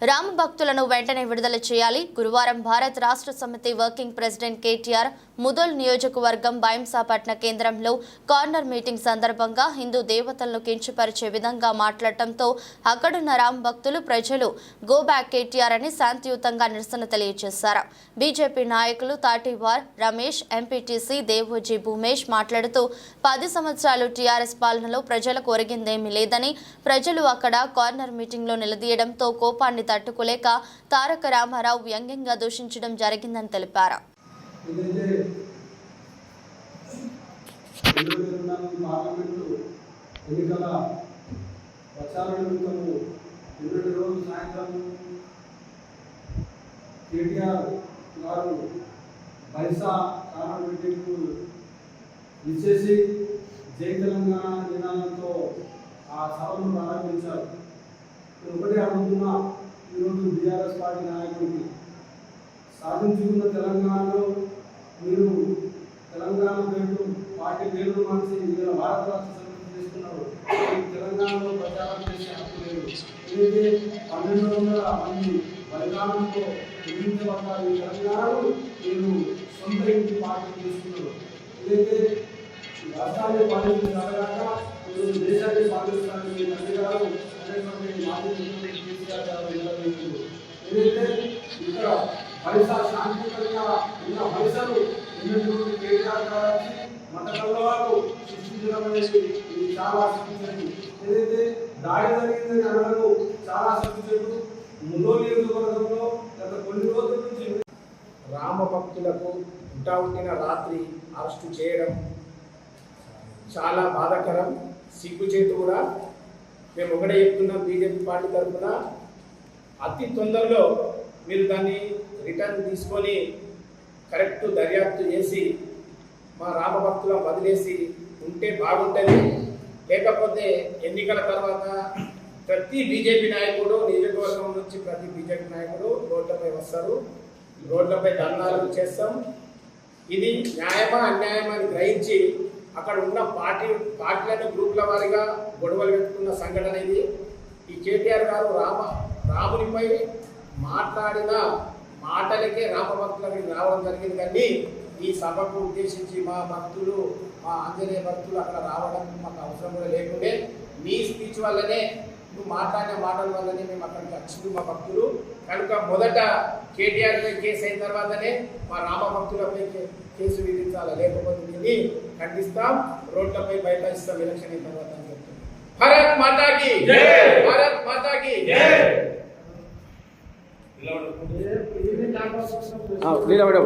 రామ భక్తులను వెంటనే విడుదల చేయాలి. గురువారం భారత్ రాష్ట్ర సమితి వర్కింగ్ ప్రెసిడెంట్ కేటీఆర్ ముదోల్ నియోజకవర్గం భయంసాపట్న కేంద్రంలో కార్నర్ మీటింగ్ సందర్భంగా హిందూ దేవతలను కించపరిచే విధంగా మాట్లాడటంతో అక్కడున్న రామ్ భక్తులు ప్రజలు గో బ్యాక్ కేటీఆర్ అని శాంతియుతంగా నిరసన తెలియజేశారు. బీజేపీ నాయకులు తాటివార్ రమేష్ ఎంపీటీసీ దేవోజీ భూమేష్ మాట్లాడుతూ పది సంవత్సరాలు టీఆర్ఎస్ పాలనలో ప్రజలకు ఒరిగిందేమీ లేదని ప్రజలు అక్కడ కార్నర్ మీటింగ్లో నిలదీయడంతో కోపాన్ని తట్టుకోలేక తారక రామారావు వ్యంగ్యంగా దూషించడం జరిగిందని తెలిపారు. ఎన్నికల నిమిత్తము నిన్నటి రోజు సాయంత్రం కేటీఆర్ గారు బైసా జై తెలంగాణ నినాదంతో ఆ సభను ప్రారంభించారు ఒకటే అడుగుతున్నా ఈరోజు బీఆర్ఎస్ పార్టీ నాయకుడికి సాధించుకున్న తెలంగాణలో మీరు తెలంగాణ పేరు పార్టీ పేరు మార్చి మీరు భారత రాష్ట్ర సమితి చేస్తున్నారు. తెలంగాణలో ప్రచారం చేసే హక్కు లేదు. ఏదైతే పన్నెండు వందల మంది బలిదానంతో నిర్మించబడ్డారు ఈ తెలంగాణను మీరు సొంత ఇంటి పార్టీ చేస్తున్నారు. ఏదైతే రాష్ట్రాన్ని పాలించగలగాక మీరు దేశాన్ని పాలించడానికి అధికారం అనేటువంటి మాజీ ఏదైతే ఇక్కడ శాంతియుతంగా ఉన్న పైసలు ఉన్నటువంటి కేటీఆర్ గారు మత సృష్టించడం అనేది ఇది చాలా సృష్టించండి ఏదైతే దాడి జరిగిందని అనడం చాలా సృష్టించదు ముందో నియోజకవర్గంలో గత కొన్ని రోజుల నుంచి రామ భక్తులకు ఉంటా ఉండిన రాత్రి అరెస్టు చేయడం చాలా బాధాకరం. సిగ్గుచేటు కూడా మేము ఒకటే చెప్తున్నాం బీజేపీ పార్టీ తరఫున. అతి తొందరలో మీరు దాన్ని రిటర్న్ తీసుకొని కరెక్ట్ దర్యాప్తు చేసి మా రామభక్తుల వదిలేసి ఉంటే బాగుంటుంది. లేకపోతే ఎన్నికల తర్వాత ప్రతి బీజేపీ నాయకుడు నియోజకవర్గం నుంచి ప్రతి బీజేపీ నాయకుడు రోడ్లపై వస్తారు. రోడ్లపై ధర్నాలు చేస్తాం. ఇది న్యాయమా అన్యాయమా అని గ్రహించి అక్కడ ఉన్న పార్టీ పార్టీలను గ్రూపుల వారిగా గొడవలు పెట్టుకున్న సంఘటన ఇది. ఈ కేటీఆర్ గారు రామ రామునిపై మాట్లాడిన మాటలకే రామ భక్తులకి రావడం జరిగింది. కానీ ఈ సభకు ఉద్దేశించి మా భక్తులు మా ఆంజనేయ భక్తులు అక్కడ రావడం మాకు అవసరం కూడా లేకుండే మీ స్పీచ్ వల్లనే నువ్వు మాట్లాడిన మాటల వల్లనే మేము అక్కడికి వచ్చింది మా భక్తులు. కనుక మొదట కేటీఆర్ పై కేసు అయిన తర్వాతనే మా రామ భక్తులపై కే- కేసు విధించాలి లేకపోతే దీన్ని ఖండిస్తాం రోడ్లపై బైఠాయిస్తాం ఎలక్షన్ అయిన తర్వాత అని చెప్తున్నాం భారత్ మాతాకి! భారత్ మాతాకి నిలబడి